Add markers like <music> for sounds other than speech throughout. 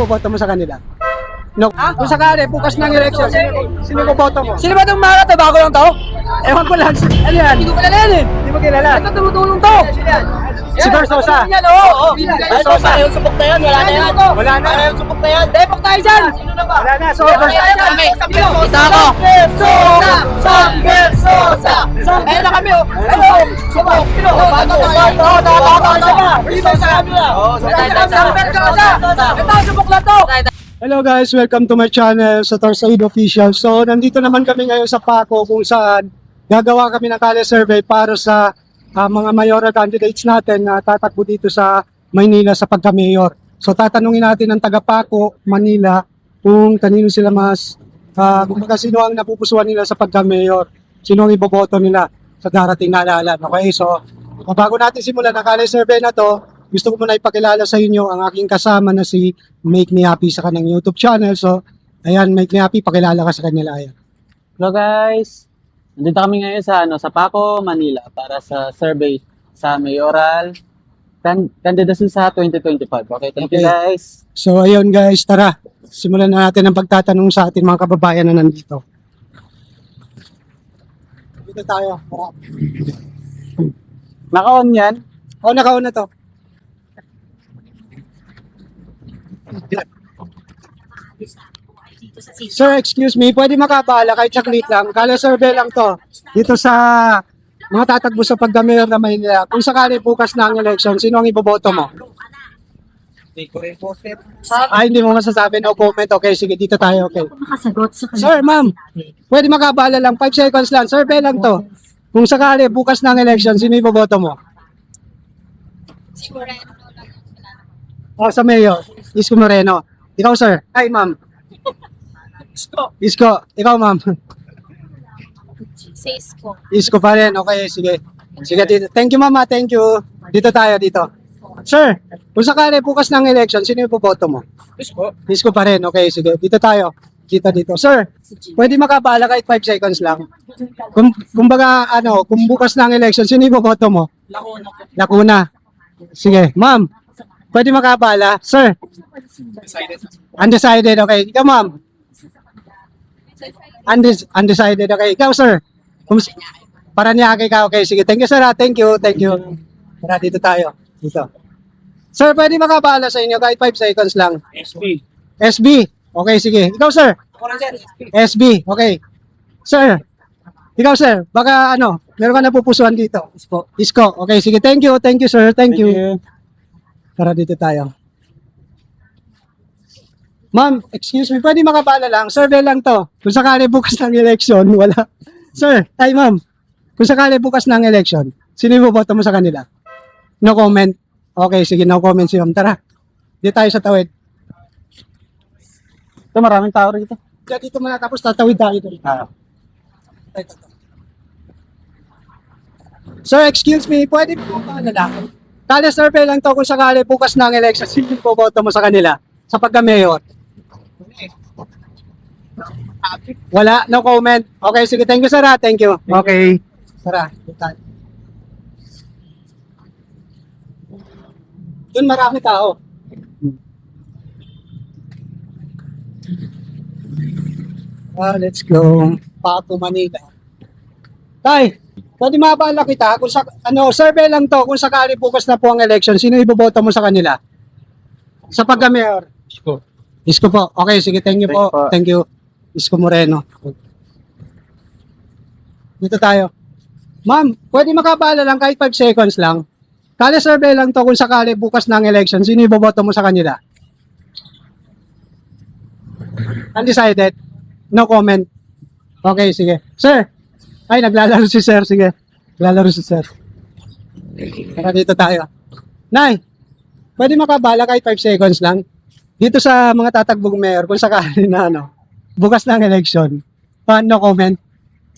iboboto mo sa kanila? No. Kung sakali, bukas ng election, sino, sino iboboto mo? Sino ba itong mga to? Bago lang to? Ewan ko lang. Ano yan? Hindi ko kilala yan eh. Hindi mo kilala. Ito tumutulong to. Si Versosa. Yan, oo. Versosa. Yung supok na yan, wala na yan. Wala na. yung supok na yan. Depok tayo dyan. Sino na ba? Wala na. So, Versosa. na kami. Isa ako. Versosa. Sam Versosa. Ayun na kami oh. Ayun. Supok. Sino? Bago. Oo, nakakatawa siya ba? Dito sa kabila. Sam Versosa. Ito, supok lang to. Hello guys, welcome to my channel sa Torsaid Official. So, nandito naman kami ngayon sa Paco kung saan gagawa kami ng kale survey para sa ah, mga mayoral candidates natin na tatakbo dito sa Maynila sa pagka-mayor. So, tatanungin natin ng taga Paco, Manila, kung kanino sila mas, uh, kung baga sino ang napupusuan nila sa pagka-mayor, sino ang iboboto nila sa darating na halalan. Okay, so, bago natin simulan ang kale survey na to, gusto ko muna ipakilala sa inyo ang aking kasama na si Make Me Happy sa kanyang YouTube channel. So, ayan, Make Me Happy, pakilala ka sa kanila. Ayan. Hello guys! Nandito kami ngayon sa ano sa Paco, Manila para sa survey sa mayoral can- candidacy sa 2025. Okay, thank you Okay. guys. So, ayun guys, tara. Simulan na natin ang pagtatanong sa ating mga kababayan na nandito. Dito tayo. Naka-on yan. O, nakauna to. Sir, excuse me, pwede makabala kahit saklit lang. Kala survey lang to. Dito sa mga tatakbo sa pagdamayor na Maynila. Kung sakali bukas na ang election, sino ang iboboto mo? Ay, hindi mo masasabi. No comment. Okay, sige, dito tayo. Okay. makasagot sa kanya. Sir, ma'am, pwede makabala lang. 5 seconds lang. Survey lang to. Kung sakali bukas na ang election, sino iboboto mo? Oh, sa mayor. Isko Moreno. Ikaw, sir. Ay, ma'am. Isko. Isko. Ikaw, ma'am. Sa isko. Isko pa rin. Okay, sige. Sige, dito. Thank you, mama. Thank you. Dito tayo, dito. Sir, kung sakali bukas ng election, sino iboboto mo? Isko. Isko pa rin. Okay, sige. Dito tayo. Dito, dito. Sir, pwede makabala kahit 5 seconds lang. Kung, kumbaga, ano, kung bukas ng election, sino iboboto mo? Lakuna. Sige. Ma'am, pwede makabala? Sir, undecided. Okay. Ikaw, ma'am. Undes- undecided. Okay. Ikaw, sir. Kung, para niya ka. Okay. Sige. Thank you, sir. ah. Thank you. Thank you. Tara, dito tayo. Dito. Sir, pwede makabala sa inyo kahit 5 seconds lang. SB. SB. Okay, sige. Ikaw, sir. SB. Okay. Sir. Ikaw, sir. Baka ano, meron ka napupusuan dito. Isko. Isko. Okay, sige. Thank you. Thank you, sir. Thank, you. Tara dito tayo. Ma'am, excuse me. Pwede makabala lang. Survey lang to. Kung sakali bukas ng election, <laughs> wala. Sir, ay ma'am. Kung sakali bukas ng election, sino yung boboto mo sa kanila? No comment. Okay, sige. No comment si ma'am. Tara. Dito tayo sa tawid. Ito maraming tao rito. Kaya dito muna tapos tatawid tayo dito. Ah. Sir, excuse me, pwede po ba ano lang? Kala survey lang to kung sakali bukas na ang election, sino po boto mo sa kanila? Sa pagka-mayor? Wala, no comment. Okay, sige, thank you sir ah. Thank you. Okay. Dito tayo. Doon marami tao. Ah, let's go. Pato, Manila. Tay, pwede mabala kita kung sa ano, survey lang to kung sakali bukas na po ang election, sino iboboto mo sa kanila? Sa pagka-mayor. Isko. Isko po. Okay, sige, thank you po. Thank you po. Thank you. Isko Moreno. Dito tayo. Ma'am, pwede makabala lang kahit 5 seconds lang. Kali survey lang to kung sakali bukas ang election, sino iboboto mo sa kanila? Undecided? No comment? Okay, sige. Sir, ay, naglalaro si Sir. Sige. Naglalaro si Sir. Tara dito tayo. Nay, pwede makabala kahit 5 seconds lang? Dito sa mga tatagbong mayor, kung sakali na ano, bukas ng election, pa, no comment?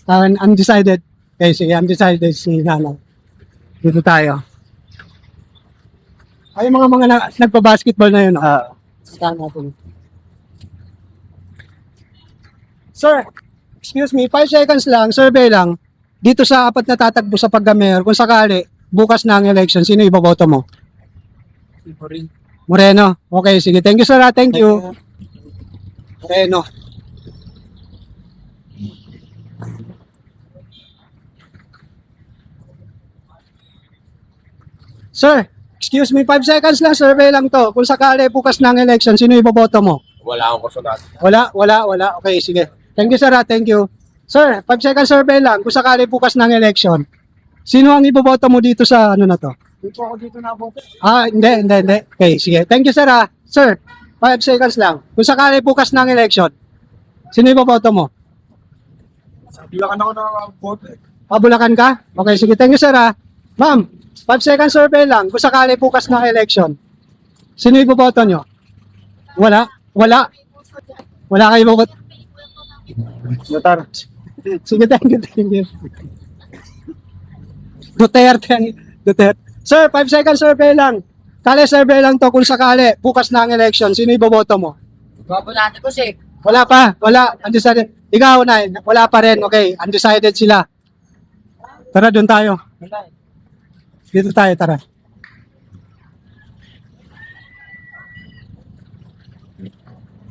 Uh, undecided. Okay, sige, undecided si Nano. Dito tayo. Ay, mga mga na, nagpa-basketball na yun. Ah. Tama po. Sir, excuse me, 5 seconds lang, survey lang. Dito sa apat na tatakbo sa pagka-mayor, kung sakali, bukas na ang election, sino iboboto mo? Moreno. Okay, sige. Thank you, sir. ah. Thank you. Moreno. Sir, excuse me, 5 seconds lang, survey lang to. Kung sakali bukas ng election, sino iboboto mo? Wala akong kasunod. Wala, wala, wala. Okay, sige. Thank you, sir. ah. Thank you. Sir, 5 seconds survey lang. Kung sakali bukas ng election, sino ang iboboto mo dito sa ano na to? Dito ako dito na boto. Ah, hindi, hindi, hindi. Okay, sige. Thank you, sir. ah. Sir, 5 seconds lang. Kung sakali bukas ng election, sino iboboto mo? Bilangan ako ng vote eh. Ah, Bulacan ka? Okay, sige. Thank you, sir. ah. Ma'am, 5 seconds survey lang. Kung sakali bukas ng election, sino iboboto nyo? Wala? Wala? Wala kayo iboboto? Notar. Sige, thank you, thank you. Duterte, ang- Duterte. Sir, 5 seconds survey lang. Kali survey lang to kung sakali, bukas na ang election, sino iboboto mo? Babulate ko si. Wala pa, wala, undecided. Ikaw na, wala pa rin, okay, undecided sila. Tara, doon tayo. Dito tayo, tara.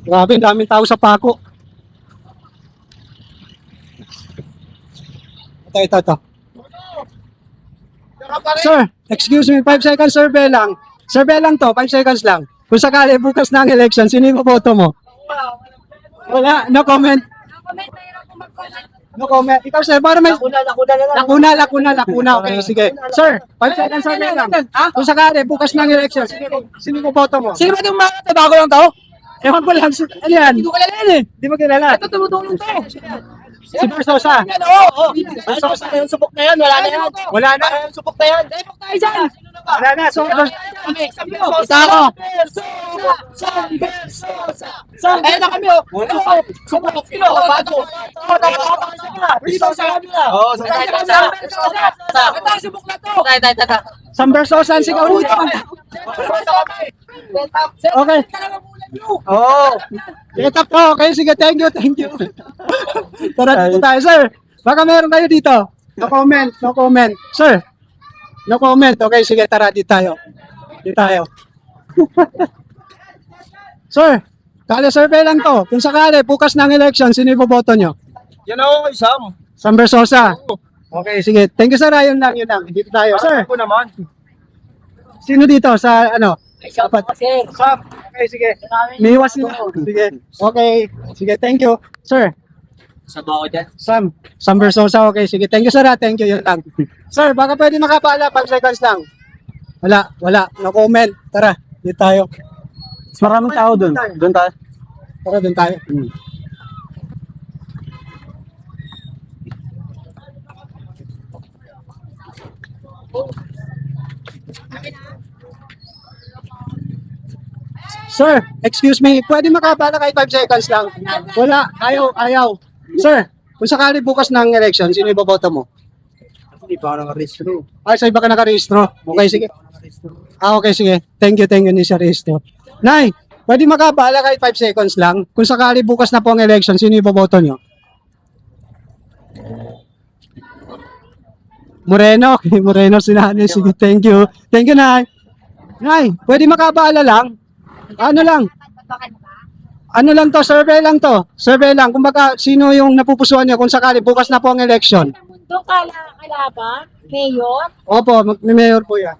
Grabe, ang daming tao sa pako. Ito, ito, ito. Sir, excuse me, 5 seconds survey lang. Survey lang to, 5 seconds lang. Kung sakali bukas na ang election, sino yung boto mo? Wala, no comment. No comment. Ikaw sir, para may... Lakuna, lakuna. Lakuna, lakuna, lakuna. Okay, sige. Sir, 5 seconds survey lang. Kung sakali bukas na ang election, sino, yung boto mo? Sino ba itong mga bago lang tao? Ewan ko lang, ano yan? Hindi ko kilala yan eh. Di mo kilala. Ito tumutulong to. Si Versosa. Yan, oo. oo. Ano sa yung supok na yan? Wala na yan. Wala na. Yung supok na yan. Depok tayo dyan. Wala na. So, Isa ako. Ayun na kami oh. Supok. Sino? Bago. Dito sa kanila. Oo, sa Ito ang supok na to. Tay, tay, tay. Sam Versosa ang sigaw dito. Okay. Oo. Get up po. Okay, sige. Thank you, thank you. Tara dito tayo, sir. Baka meron kayo dito. No comment, no comment. Sir, no comment. Okay, sige. Tara, dito tayo. Dito tayo. <laughs> sir, kali survey lang to. Kung sakali, bukas ng election, sino iboboto nyo? Yan ako, isam. Sam Versosa. Okay, sige. Thank you, sir. Ayun lang, yun lang. Dito tayo. Sir, Ako naman. sino dito sa ano? Apat. Kasi, Sam. Okay, sige. May iwas sila. Sige. Okay. Sige, thank you. Sir, Sabaw ko dyan. Sam. Sam Versosa. Okay, sige. Thank you, sir. ah. Thank you. Yun lang. Sir, baka pwede makapala. 5 seconds lang. Wala, wala. No comment. Tara, dito tayo. Mas maraming tao doon. Doon tayo. Tara, dun tayo. Sir, excuse me, pwede makapala kahit 5 seconds lang. Wala, ayaw, ayaw. Sir, kung sakali bukas ng election, sino iboboto mo? Hindi pa ako nakarehistro. Ah, sa iba ka nakarehistro. Okay, sige. Ah, okay, sige. Thank you, thank you ni Sir Resto. Nay, pwede makabala kahit 5 seconds lang. Kung sakali bukas na po ang election, sino iboboto nyo? Moreno. Okay, <laughs> Moreno si nanay. Sige, thank you. Thank you, Nay. Nay, pwede makabala lang. Ano lang? Ano lang to? Survey lang to. Survey lang. Kung baka sino yung napupusuan niyo kung sakali bukas na po ang election. mundo kala kalaban, mayor, Opo, mag-mayor po yan.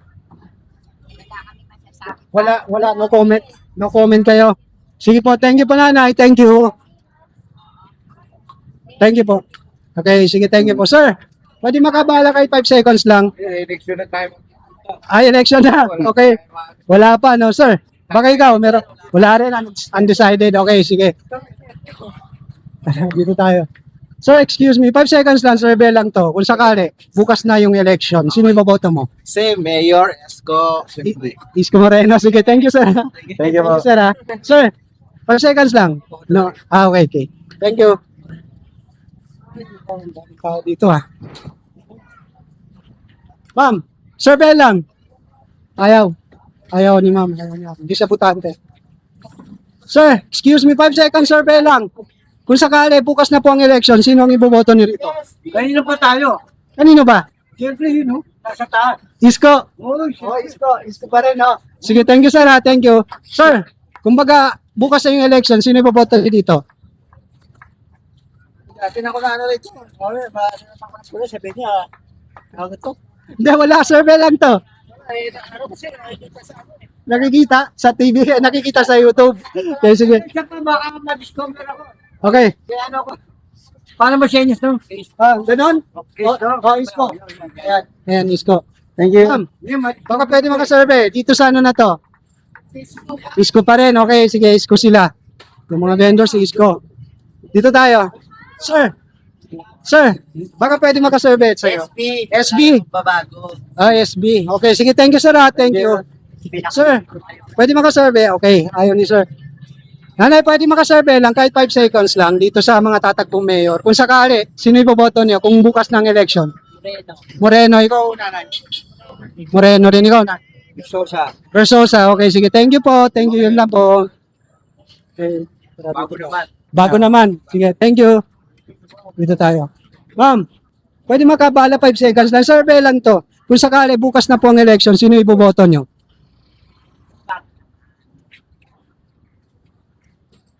Wala, wala, no comment. No comment kayo. Sige po, thank you po nanay, thank you. Thank you po. Okay, sige, thank you po. Sir, pwede makabala kahit 5 seconds lang. Election na tayo. Ay, election na. Okay. Wala pa, no, sir. Baka ikaw, meron. Wala rin, un- undecided. Okay, sige. <laughs> Dito tayo. Sir, excuse me, 5 seconds lang, survey lang to. Kung sakali, bukas na yung election, sino iboboto mo? Si Mayor Esco. Siyempre. Isko Moreno. Sige, thank you, sir. Thank you po. sir, ha? Sir, 5 seconds lang. No. Ah, okay, okay. Thank you. Tao dito, ha? Ma'am, survey lang. Ayaw. Ayaw ni ma'am. Ayaw niya. Hindi siya butante. Sir, excuse me, 5 seconds survey lang. Kung sakali, bukas na po ang election, sino ang iboboto ni rito? Kanino pa tayo? Kanino ba? Siyempre yun, no? Nasa taas. Isko. Oh, Oh, isko. Isko pa rin, no? Sige, thank you sir ha. Thank you. Sir, kumbaga, bukas na yung election, sino ipoboto niyo dito? Dati na ko na ano rito. Okay, ba? Ano sabi niya? Ako to. Hindi, wala. Survey lang to. Ay, ano kasi, nakikita sa ano eh. Nakikita sa TV, nakikita sa YouTube. Okay, sige. Isa pa baka ma-discover ako. Okay. Kaya ano ko. Paano mo siya no? Ah, ganun? Okay, Oh, oh, isko. Ayan, ayan, isko. Thank you. Ma'am, baka pwede makasurvey. Dito sa ano na to? Isko pa rin. Okay, sige, isko sila. Yung mga vendors, isko. Dito tayo. Sir. Sir, baka pwede makasurvey sa'yo. SB. SB. Babago. Ah, SB. Okay, sige, thank you sir ha. Thank you. Sir, pwede makasurvey? Okay, ayaw ni sir. Nanay, pwede makasurvey lang kahit 5 seconds lang dito sa mga tatakbong mayor. Kung sakali, sino iboboto niyo kung bukas ng election? Moreno, ikaw nanay. Moreno rin ikaw na. Sosa. Versosa, okay, sige. Thank you po. Thank you, yun lang po. Okay. Bago naman. Bago naman. Sige, thank you. Dito tayo. Ma'am, pwede makabala 5 seconds lang. Survey lang to. Kung sakali bukas na po ang election, sino iboboto nyo?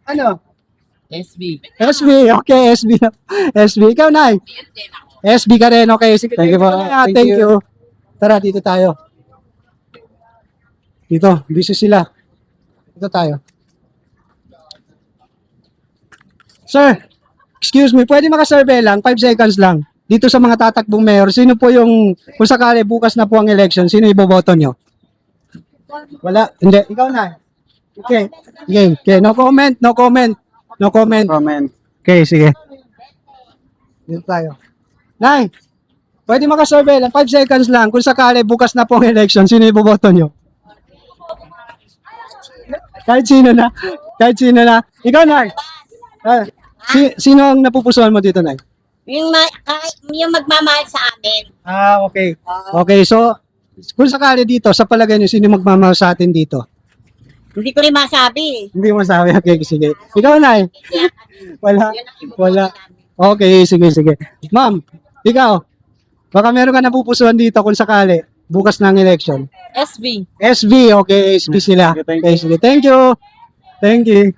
Ano? SB. SB. Okay, SB. na. <laughs> SB. Ikaw, Nay. SB ka rin. Okay. Sige, thank you po. Ah, Thank Thank you. you. Tara, dito tayo. Dito, busy sila. Dito tayo. Sir, excuse me, pwede makasurvey lang, 5 seconds lang. Dito sa mga tatakbong mayor, sino po yung, kung sakali bukas na po ang election, sino iboboto nyo? Wala, hindi. Ikaw na. Okay. Okay, okay. No comment, no comment. No comment. Comment. Okay, sige. Dito tayo. Nay, pwede makasurvey lang, 5 seconds lang. Kung sakali bukas na po ang election, sino iboboto nyo? Kahit sino na. Kahit sino na. Ikaw, Nay. Ah, si, sino ang napupusuan mo dito, Nay? Yung, ma- kahit- yung magmamahal sa amin. Ah, okay. Okay, so, kung sakali dito, sa palagay nyo, sino magmamahal sa atin dito? Hindi ko rin masabi. Hindi mo sabi. <laughs> Okay, sige. Ikaw, Nay. Wala. Wala. Okay, sige, sige. Ma'am, ikaw. Baka meron ka napupusuan dito kung sakali. Bukas ng election. SB. SB, okay, SB sila. Okay, sige. Thank you. Thank you.